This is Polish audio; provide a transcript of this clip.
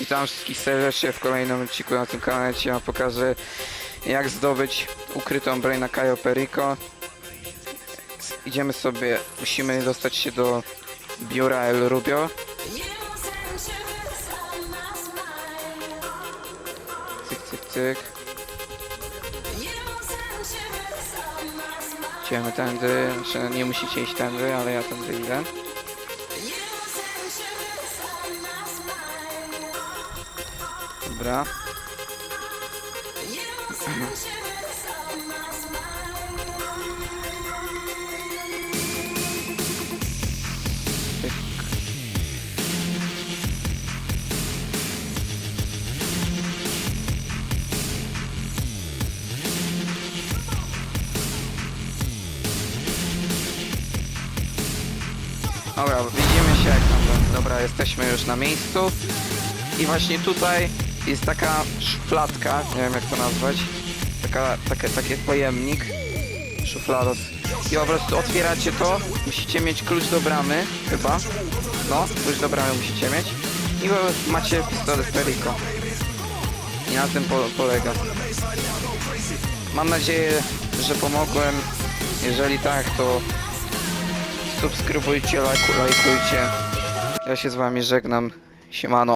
Witam wszystkich serdecznie w kolejnym odcinku na tym kanale. Dzisiaj wam pokażę jak zdobyć ukrytą broń na Cayo Perico. Idziemy sobie, musimy dostać się do biura El Rubio. Cyk, cyk, cyk. Idziemy tędy, znaczy nie musicie iść tędy, ale ja tędy idę. Dobra. Dobra, widzimy się jak tam. Dobra, jesteśmy już na miejscu. I właśnie tutaj jest taka szufladka, nie wiem jak to nazwać. Taka, takie, taki pojemnik. Szuflados. I po prostu otwieracie to. Musicie mieć klucz do bramy, chyba. No, klucz do bramy musicie mieć. I po prostu macie pistolet Perico. I na tym po, polega. Mam nadzieję, że pomogłem. Jeżeli tak, to subskrybujcie, lajku, lajkujcie. Ja się z wami żegnam. Siemano.